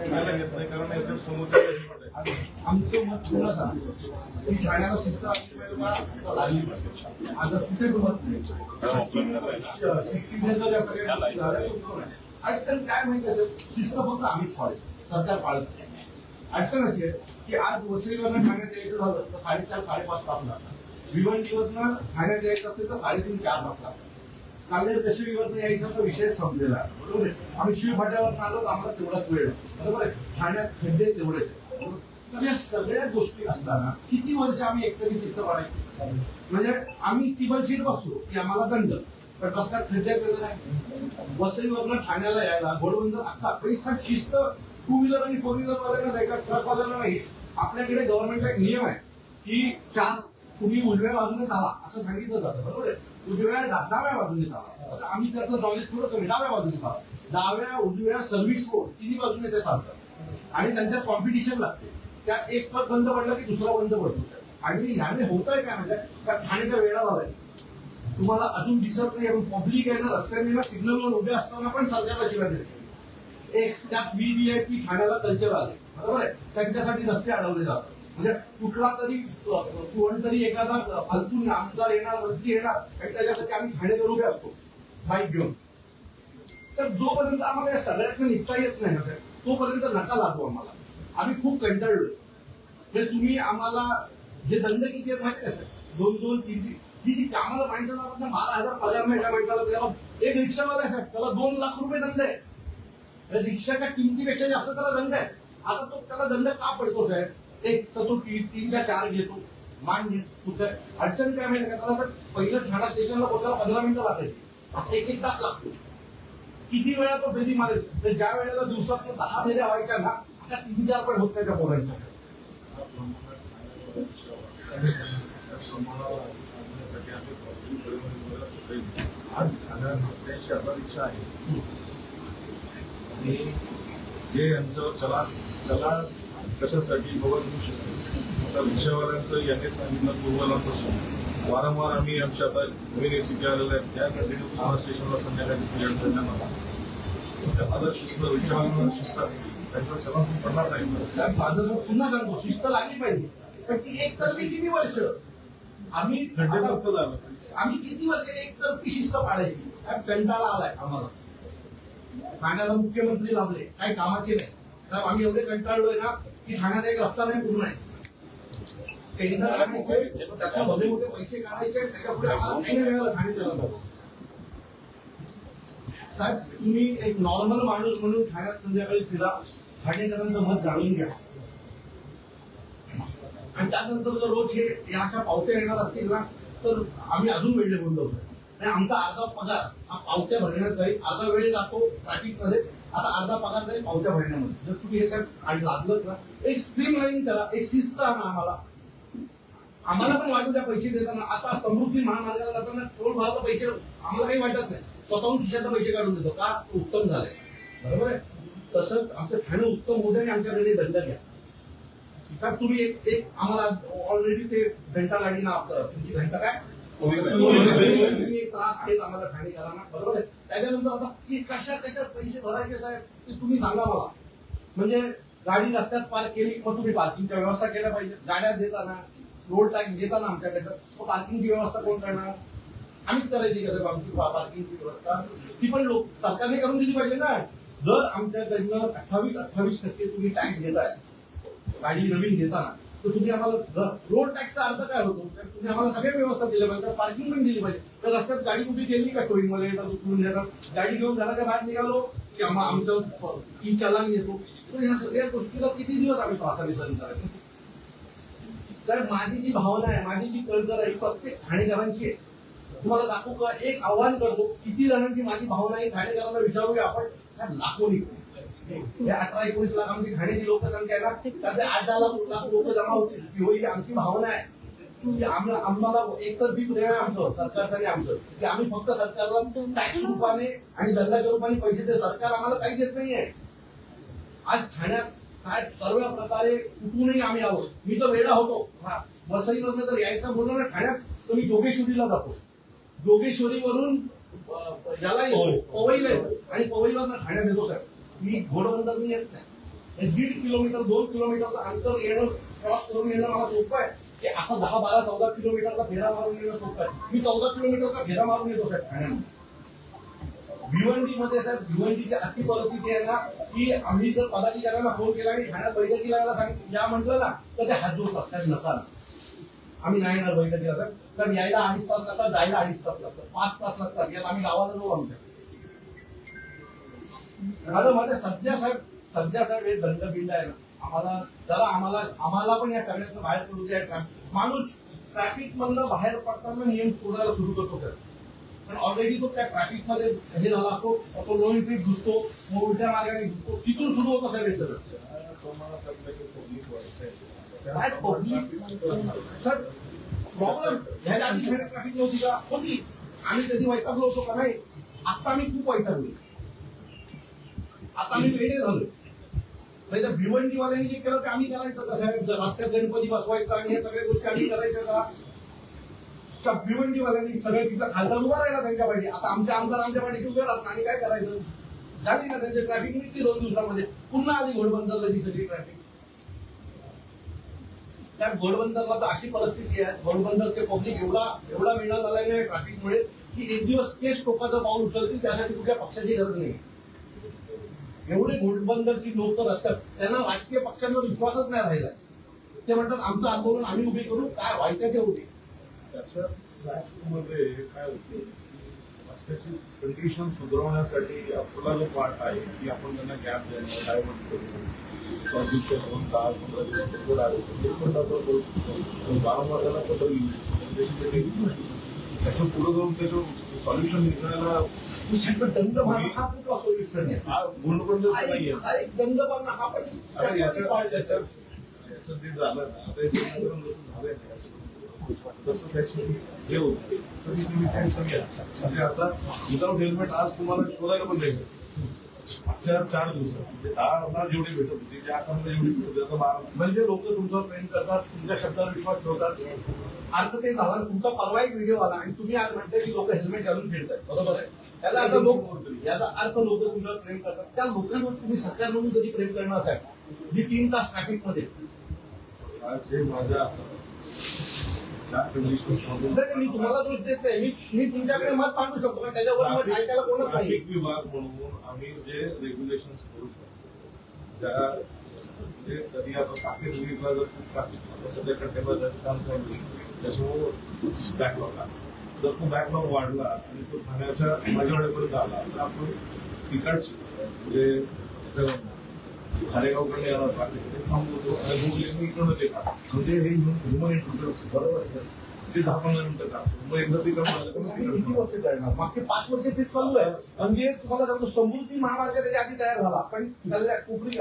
घेत नाही कारण. आमचं मत की ठाण्याला शिस्त लागली पाहिजे. आता कुठेच मत नाही. अडचण काय माहिती असेल शिस्त फक्त आम्हीच पाळतो. सरकार पाळत नाही. अडचण अशी आहे की आज वसईवरनं ठाण्यात यायचं झालं तर साडेचार साडेपाच तास लागतात. भिवंडीवरनं ठाण्यात यायचं असेल तर साडेतीन चार तास लागतात. कालेर दशमीवरनं यायचा तर विषय संपलेला. बरोबर आहे? आम्ही शिवभाट्यावर आलो तर आम्हाला तेवढाच वेळ बरोबर आहे? ठाण्यात खड्डे तेवढेच तर या सगळ्या गोष्टी असताना किती वर्ष आम्ही एकतरी शिस्त पाळायची म्हणजे आम्ही टिबल सीट बसू की आम्हाला दंड. पण रस्त्यात खड्डे वेगळं आहे वसईवरनं ठाण्याला यायला घोडबंदर अख्खा पैसा शिस्त टू व्हीलर आणि फोर व्हीलर वाल्यांना नाही का? ट्रक वाल्यांना नाही. आपल्याकडे गव्हर्नमेंटचा एक नियम आहे की चार तुम्ही उजव्या बाजूने चाला असं सांगितलं जातं बरोबर आहे? उजव्या डाव्या बाजूने चाला. आता आम्ही त्याचं नॉलेज थोडं कमी डाव्या बाजूने चाला. डाव्या उजव्या सर्व्हिस रोड तिन्ही बाजूने ते चालतात आणि त्यांच्यात कॉम्पिटिशन लागते. त्यात एक पद बंद पडला की दुसरा बंद पडतो. आणि ह्याने होत आहे काय म्हणजे त्या ठाण्याच्या वेळा झालाय. तुम्हाला अजून दिसत नाही पण पब्लिक आहे ना रस्त्याने ना सिग्नलवर उभे असताना पण सरकारला शिवाय देते. एक त्यात व्हीव्हीआयपी ठाण्याला कल्चर आले बरोबर आहे? त्यांच्यासाठी रस्ते अडवले जातात. म्हणजे कुठला तरी अ, कोणतरी एखादा फालतू आमदार येणार मंत्री येणार आणि त्याच्यासाठी आम्ही ठाणेकर उभे असतो. बाईक घेऊन. तर जोपर्यंत आम्हाला या सगळ्यातनं निघता येत नाही ना साहेब, तोपर्यंत नका लागू आम्हाला. आम्ही खूप कंटाळलोय म्हणजे तुम्ही आम्हाला जे दंड किती आहेत माहिती आहे साहेब? दोन दोन तीन तीन. ही जी कामाला माणसं जातात ना बारा हजार पगार नाही त्या माणसाला त्याला एक रिक्षावाला आहे साहेब त्याला दोन लाख रुपये दंड आहे म्हणजे रिक्षाच्या किमतीपेक्षा जास्त त्याला दंड आहे. आता तो त्याला दंड का पडतो साहेब? एक तर तो तीन का चार घेतो. मान्य. कुठं? अडचण काय माहिती का? त्याला तर पहिलं ठाणा स्टेशनला पोहोचायला पंधरा मिनिटं लागायची आता एक एक तास लागतो. किती वेळा तो फेरी मारेल? तर ज्या वेळेला दिवसात दहा फेऱ्या व्हायच्या ना आता तीन चार पण होत नाही त्या पोरांच्या. आज ठाण्यात रस्त्याची आहे. जे यांच्यावर चला चला कशासाठी शिस्त- आता रिक्षावाल्यांचं यांनी सांगितलं पूर्वलांपासून वारंवार आम्ही आमच्या आता नवीन एसी आलेल्या आहेत. त्या कंटिन्यू ठाणा स्टेशनला संध्याकाळी फिर्याद करण्यात आला आता शिस्त रिक्षावाल्यांना शिस्त असते. त्यांच्यावर चला पडणार नाही. माझं जर पुन्हा सांगतो शिस्त लागली पाहिजे. पण ती एक तर्फी किती वर्ष? आम्ही फक्त झालं. आम्ही किती वर्ष एक तर्फी शिस्त पाळायची? साहेब कंटाळा आलाय आम्हाला. ठाण्याला मुख्यमंत्री लाभले. काही कामाचे नाही. साहेब आम्ही एवढे कंटाळलोय ना. की ठाण्यात एक रस्ता नाही पूर्ण आहे. टेंडर आणायचे त्याच्या मोठे पैसे काढायचे त्याच्या पुढे नाही ठाणे साहेब तुम्ही एक नॉर्मल माणूस म्हणून ठाण्यात संध्याकाळी फिरा ठाणेकरांचं मत जाणून घ्या. आणि त्यानंतर जर रोज हे या अशा पावत्या येणार असतील ना तर आम्ही अजून वेळ निघून जाऊ आणि आमचा अर्धा पगार हा पावत्या भरण्यात जाईल. अर्धा वेळ जातो ट्रॅफिकमध्ये. आता अर्धा पगार जाईल पावत्या भरण्यामध्ये. जर तुम्ही हे साहेब आणि लागलं ना एक स्ट्रीम लाईन करा एक शिस्त आणा आम्हाला. आम्हाला पण वाटू द्या पैसे देताना. आता समृद्धी महामार्गाला जाताना टोल भरायला पैसे आम्हाला काही वाटत नाही. स्वतःहून खिशात पैसे काढून देतो. का? उत्तम झालंय. बरोबर आहे? तसंच आमचं ठाणं उत्तम द्या आणि आमच्याकडे दंड घ्या तर तुम्ही एक एक आम्हाला ऑलरेडी ते घंटा गाडी ना तुमची घंटा काय? त्रास देत आम्हाला ठाणे कराना बरोबर आहे? त्याच्यानंतर आता की कशा कशा पैसे भरायचे साहेब? ते तुम्ही सांगा मला. म्हणजे गाडी रस्त्यात पार्क केली मग तुम्ही पार्किंगच्या व्यवस्था केल्या पाहिजे. गाड्या देताना रोड टॅक्स घेताना आमच्याकडे मग पार्किंगची व्यवस्था कोण करणार? आम्हीच करायची कसं आमची पार्किंगची व्यवस्था. ती पण लोक सरकारने करून दिली पाहिजे ना. जर आमच्याकडनं अठ्ठावीस अठ्ठावीस टक्के तुम्ही टॅक्स घेताय गाडी नवीन घेताना तर तुम्ही आम्हाला रोड टॅक्सचा अर्थ काय होतो? तर तुम्ही आम्हाला सगळ्या व्यवस्था दिल्या पाहिजे पार्किंग पण दिली पाहिजे तर रस्त्यात गाडी उभी केली का? टोईंगमध्ये येतात उचलून देतात गाडी घेऊन झाला का बाहेर निघालो की आम्हा आमचं ई चलान घेतो तर ह्या सगळ्या गोष्टीला किती दिवस आम्ही त्रासाने सहन करायचं? साहेब माझी जी भावना आहे माझी जी कळकर आहे प्रत्येक ठाणेकरांची आहे. तुम्हाला दाखवू का? एक आव्हान करतो किती जणांची माझी भावना आहे ठाणेकरांना विचारूया आपण. साहेब लाखोनी हे अठरा एकोणीस लाख आमची ठाण्याची लोकसंख्या आहे ना त्यातले आठ दहा लाख लाख लोक जमा होतील. ही होईल आमची भावना आहे. की आम्हाला एकतर बी आहे आमचं सरकारचं आणि आमचं. की आम्ही फक्त सरकारला टॅक्स रूपाने आणि दंडाच्या रूपाने पैसे दे सरकार आम्हाला काही देत नाहीये आज ठाण्यात काय सर्व प्रकारे कुठूनही आम्ही आहोत. मी तर वेडा होतो. हा वसईमधनं जर यायचं बोललो ना ठाण्यात तर मी जोगेश्वरीला जातो. जोगेश्वरीवरून याला पवईला आणि पवईवरनं ठाण्यात येतो साहेब. मी घोडबंदर येत नाही. दीड किलोमीटर दोन किलोमीटरचं अंतर येणं क्रॉस करून येणं मला सोपं आहे. की असं दहा बारा चौदा किलोमीटरचा फेरा मारून येणं सोपं आहे. मी चौदा किलोमीटरचा फेरा मारून येतो साहेब. ठाण्यामध्ये भिवंडी मध्ये साहेब भिवंडीची आजची परिस्थिती आहे ना की आम्ही जर पदाधिकाऱ्यांना फोन केला आणि ठाण्यात बैठकीला यायला सांग या म्हटलं ना तर ते हात जोडतात साहेब नसाल. आम्ही नाही येणार बैठकीला साहेब. तर यायला अडीच तास लागतात जायला अडीच तास लागतात पाच तास लागतात. यात आम्ही गावाला जाऊ आमच्या आता मध्ये सध्या साहेब सध्या साहेब हे दंडपिंड आहे ना आम्हाला जरा आम्हाला आम्हाला पण या सगळ्यातनं बाहेर पडू द्या. माणूस ट्रॅफिक मधनं बाहेर पडताना नियम तोडायला सुरू करतो सर. पण ऑलरेडी तो त्या ट्रॅफिकमध्ये हे झाला असतो तो लो एंट्री घुसतो मग उलट्या मार्गाने घुसतो तिथून सुरू होतं साहेब हे सगळं. सर प्रॉब्लेम ह्याच्या आधी ट्रॅफिक नव्हती का? होती. आम्ही कधी वैतागलो होतो का नाही? आता आम्ही खूप वैतागलो आता आम्ही वेगळे झालो नाही म्हणजे तर भिवंडीवाल्यांनी जे केलं ते आम्ही करायचं का साहेब? रस्त्यात गणपती बसवायचा आणि हे सगळ्या गोष्टी आम्ही करायच्या का? त्या भिवंडीवाल्यांनी सगळे तिथं खासदार उभा राहिला त्यांच्या पाठी. आता आमच्या आमदार आमच्या पाठीशी उभे राहतात. आणि काय करायचं? झाली ना त्यांची ट्रॅफिक मिटली दोन दिवसामध्ये. पुन्हा आधी घोडबंदरला ती सगळी ट्रॅफिक त्या घोडबंदरला तर अशी परिस्थिती आहे. घोडबंदरचे पब्लिक एवढा एवढा वेळा झालेला आहे ट्रॅफिकमुळे की एक दिवस केस टोकाचं पाऊल उचलतील त्यासाठी कुठल्या पक्षाची गरज नाही. एवढे घोटबंदरची लोक रस्त्यात त्यांना राजकीय पक्षांवर विश्वासच नाही राहिला. ते म्हणतात आमचं आंदोलन आम्ही उभे करू काय व्हायचं ते उभे. त्याच्या काय होते? रस्त्याची कंडिशन सुधारवण्यासाठी आपला जो पाठ आहे की आपण त्यांना गॅप द्यायला डायव्हर्ट करू दिवस दोन तास पंधरा दिवस पत्र आले ते पण आपण वारंवार त्यांना पत्र लिहू शकतो त्याच्या पुढे जाऊन त्याचं सॉल्युशन निघण्याला पण दंड मारणं हा कुठला सोल्युशन आहे? हा हा दंड मारणं हा पण ते झालं आता हे झालंय तसं त्याची हे होते. तरी तुम्ही म्हणजे आता विदाउट हेल्मेट आज तुम्हाला शोधायला पण नाही मागच्या चार दिवसात म्हणजे दहा हजार भेटत होती त्या अकाउंटला भेटत आता म्हणजे लोक तुमच्यावर प्रेम करतात तुमच्या शब्दावर विश्वास ठेवतात. अर्थ ते झाला तुमचा परवा एक व्हिडिओ आला आणि तुम्ही आज म्हणताय की लोक हेल्मेट घालून फिरतात बरोबर आहे? त्याला आता लोक याचा अर्थ लोक तुमच्यावर प्रेम करतात. त्या लोकांवर तुम्ही सरकार म्हणून कधी प्रेम करणार साहेब मी तीन तास ट्रॅफिकमध्ये. माझ्या मी तुम्हाला दोष देत नाही. मी मी तुमच्याकडे मत मांडू शकतो पण त्याच्यावर मत ऐकायला कोणच नाही. विभाग म्हणून आम्ही जे रेग्युलेशन करू शकतो त्या म्हणजे कधी आता साखर विभाग सध्या जर काम आहे. त्याच्यामुळे बॅकलॉग जर तो बॅकलॉग वाढला आणि तो ठाण्याच्या माझ्याकडेपर्यंत आला तर आपण तिकडच म्हणजे खारेगावकडे ते थांबवतो आणि गुगले इकडनं ते का म्हणजे हे ह्युमन इंटरफेअर्स बरोबर आहे. ते दहा पंधरा मिनिटं का मग एकदा ते काम झालं तर मग किती तिकडचं. वर्ष करणार मागचे पाच वर्ष ते चालू आहे. म्हणजे तुम्हाला सांगतो समृद्धी महामार्ग त्याच्या आधी तयार झाला. पण त्याला कोपरी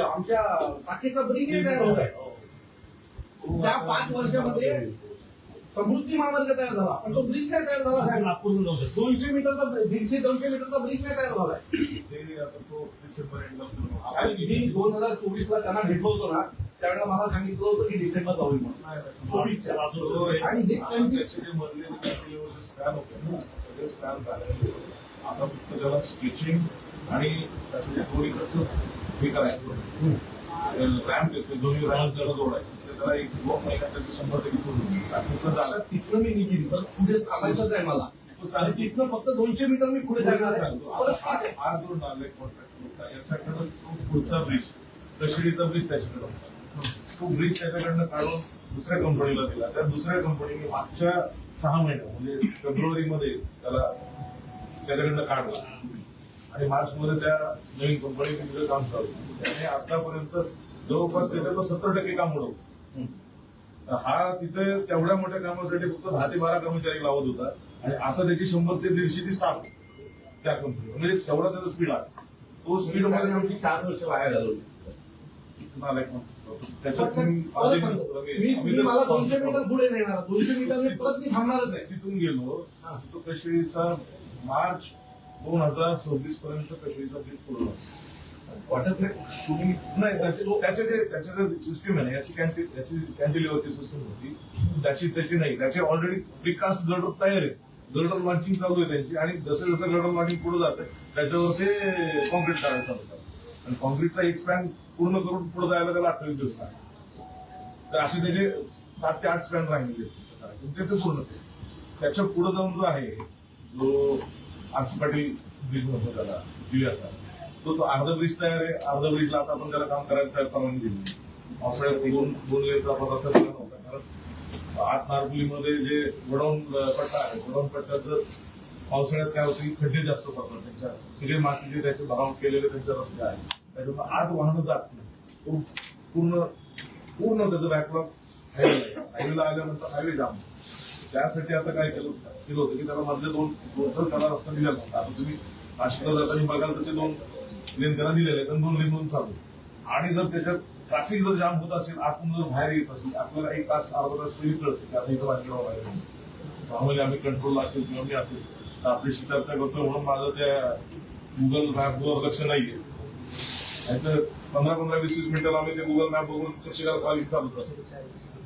आमच्या साखरेचा ब्रिज तयार होत आहे. त्या पाच वर्षामध्ये समृद्धी महामार्ग तयार झाला. पण तो ब्रिज नाही तयार झाला. साहेब नागपूरहून जाऊ शकतो. दोनशे मीटरचा दीडशे दोनशे मीटरचा ब्रिज नाही तयार झालाय. दोन हजार चोवीस ला त्यांना भेटलो होतो ना त्यावेळेला मला सांगितलं होतं की डिसेंबर होईल म्हणून. आणि हे आता फक्त त्याला स्केचिंग आणि त्याचं जे हे करायचं रॅम्प दोन्ही रॅम्प त्याला जोडायचं. त्याला एक दोन महिन्यात शंभर टक्के पूर्ण झालं. तिथनं मी निघेन तर पुढे चालायचंच आहे मला चालेल तिथनं फक्त दोनशे मीटर मी पुढे जायला सांगतो. परत ठीक जो नाले कॉन्ट्रॅक्ट तो पुढचा ब्रिज दशरीचा ब्रिज त्याच्याकडे होता तो ब्रिज त्याच्याकडनं काढून दुसऱ्या कंपनीला दिला त्या दुसऱ्या कंपनीने मागच्या सहा महिन्यात म्हणजे फेब्रुवारी मध्ये त्याला त्याच्याकडनं काढला आणि मार्च मध्ये त्या नवीन कंपनीने तिथे काम चालू त्याने आतापर्यंत जवळपास त्याच्यातलं सत्तर टक्के काम उडवलं हा तिथे तेवढ्या मोठ्या कामासाठी फक्त दहा ते बारा कर्मचारी लावत होता. आणि आता त्याची शंभर ते दीडशे ती स्टाफ त्या कंपनी म्हणजे तेवढा त्याचा स्पीड आहे. तो स्पीडमध्ये आमची चार वर्ष बाहेर मी मला तर- दोनशे मीटर पुढे नेणार. दोनशे मीटर परत मी थांबणारच आहे तिथून गेलो. तो कशेळीचा मार्च दोन हजार सव्वीस पर्यंत कशेळीचा ब्रिज पूर्ण झाला. वाटत नाही तुम्ही नाही त्याचे त्याचे जे त्याचे जे सिस्टीम आहे ना याची कॅन्टी याची कॅन्टिलिव्हरची सिस्टीम होती. त्याची त्याची नाही. त्याचे ऑलरेडी प्रिकास्ट गर्डर तयार आहे लॉन्चिंग चालू आहे त्यांची. आणि जसं जसं गर्डर लॉन्चिंग पुढे जाते त्याच्यावर ते कॉन्क्रीट करायचं होतं आणि कॉन्क्रीटचा एक स्पॅन पूर्ण करून पुढे जायला त्याला अठ्ठावीस दिवस लागले तर असे त्याचे सात ते आठ स्पॅन राहिलेले आहेत. ते ते पूर्ण. त्याच्या पुढे जाऊन जो आहे जो आरसी पाटील ब्रिज म्हणतो त्याला जिल्ह्याचा तो तो अर्धा ब्रिज तयार आहे अर्धा ब्रिजला आता आपण त्याला काम करायला त्याला परवानगी दिली पावसाळ्यात दोन दोन लेनचा आपण असं नव्हता कारण आठ नारपुलीमध्ये जे गोडाऊन पट्टा आहे गोडाऊन पट्ट्यात जर पावसाळ्यात काय होतं की खड्डे जास्त पडतात त्यांच्या सगळे मातीचे त्याचे भराव केलेले त्यांच्या रस्ते आहेत त्याच्यामुळे आत वाहनं जात नाही तो पूर्ण पूर्ण त्याचं बॅकलॉग हायवेला हायवेला आल्यानंतर हायवे जाम त्यासाठी आता काय केलं केलं होतं की त्याला मधले दोन दोन त्याला रस्ता दिलेला होता आता तुम्ही नाशिकला जाताना बघाल तर ते दोन लेन दिलेलं दिलेले तर दोन लेन चालू. आणि जर त्याच्यात ट्रॅफिक जर जाम होत असेल आतून जर बाहेर येत असेल आपल्याला एक तास अर्धा तास पहिली कळते की आता इथं बाजूला बाहेर नॉर्मली आम्ही कंट्रोल असेल किंवा मी असेल तर आपल्याशी चर्चा करतो. म्हणून माझं त्या गुगल मॅपवर लक्ष नाहीये. नाहीतर पंधरा पंधरा वीस वीस मिनिटाला आम्ही ते गुगल मॅप बघून प्रत्येकाला कॉलिंग चालत असतो.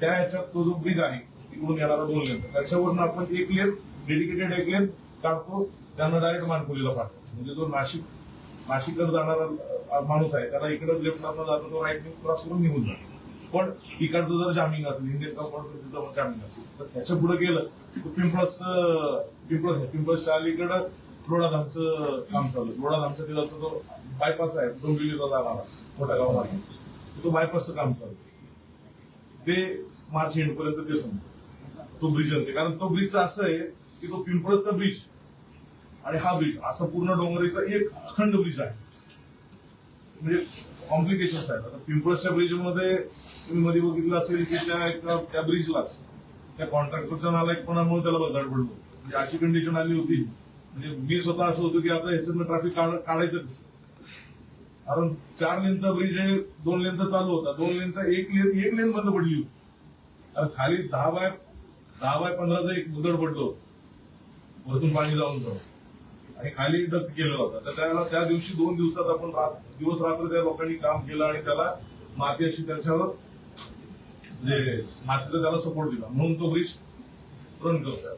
त्या ह्याच्यात तो जो ब्रिज आहे तिकडून येणारा दोन लेन त्याच्यावरून आपण एक लेन डेडिकेटेड एक लेन काढतो त्यांना डायरेक्ट मानकुलीला पाठवतो. म्हणजे जो नाशिक नाशिकला जाणारा माणूस आहे त्याला इकडे लेफ्ट लागला जातो तो राईट क्रॉस करून निघून जातो पण तिकडचं जर जामिंग असेल हिंदी कंपाऊंड तिथं जामिंग असेल तर त्याच्या पुढे गेलं तर पिंपळस पिंपळस पिंपळसच्या अलीकडं लोडाधामचं काम चालू आहे. तिथं तो बायपास आहे डोंबिवलीला जाणारा मोठ्या गावामध्ये तो बायपासचं काम चालू आहे. ते मार्च एंड पर्यंत ते संपत तो ब्रिज असते कारण तो ब्रिज असं आहे की तो पिंपळसचा ब्रिज आणि हा ब्रिज असा पूर्ण डोंगरीचा एक अखंड ब्रिज आहे. म्हणजे कॉम्प्लिकेशन्स आहेत. आता पिंपळसच्या ब्रिजमध्ये तुम्ही मध्ये बघितलं असेल की त्या एका त्या ब्रिजलाच त्या कॉन्ट्रॅक्टरच्या नालायकपणामुळे त्याला बदल पडलो. म्हणजे अशी कंडिशन आली होती. म्हणजे मी स्वतः असं होतं की आता ह्याच्यातनं ट्रॅफिक काढायचं कसं? कारण चार लेनचा ब्रिज हे दोन लेनचा चालू होता. दोन लेनचा एक लेन एक लेन बंद पडली होती. कारण खाली दहा बाय दहा बाय पंधराचा एक मुदड पडलो वरतून पाणी जाऊन जाऊ आणि खाली डक केलं होतं तर त्याला त्या दिवशी दोन दिवसात आपण दिवस रात्र त्या लोकांनी काम केलं आणि त्याला माती अशी त्याच्यावर म्हणजे मातीचा त्याला सपोर्ट दिला. म्हणून तो ब्रिज रन करतो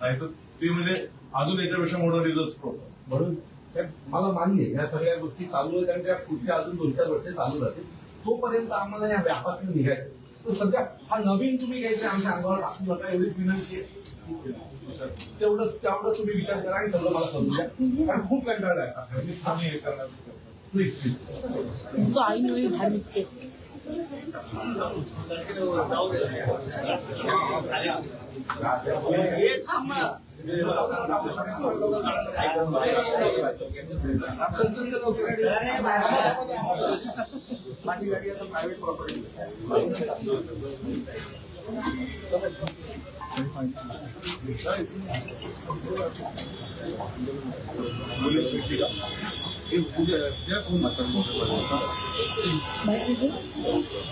नाही तर ते म्हणजे अजून याच्यापेक्षा मोठा डिझास्टर होता म्हणून त्या- मला मान्य आहे, या सगळ्या गोष्टी चालू आहेत आणि त्या पुढच्या अजून दोन चार वर्ष चालू राहतील. तोपर्यंत आम्हाला या व्यापातून निघायचं तर सध्या हा नवीन तुम्ही घ्यायचा आमच्या अंगावर टाकून नका एवढीच विनंती आहे. तेवढं तेवढं तुम्ही विचार करा आणि तेवढं मला समजू द्या. कारण खूप कंटाळा आहे आम्ही हे करण्याचं करतो. प्लीज प्लीज आई धार्मिक माझी गाडी आता प्रायव्हेट प्रॉपर्टी पोलीस व्यक्तीला हे उद्या- उद्या कोण असेल? बाकी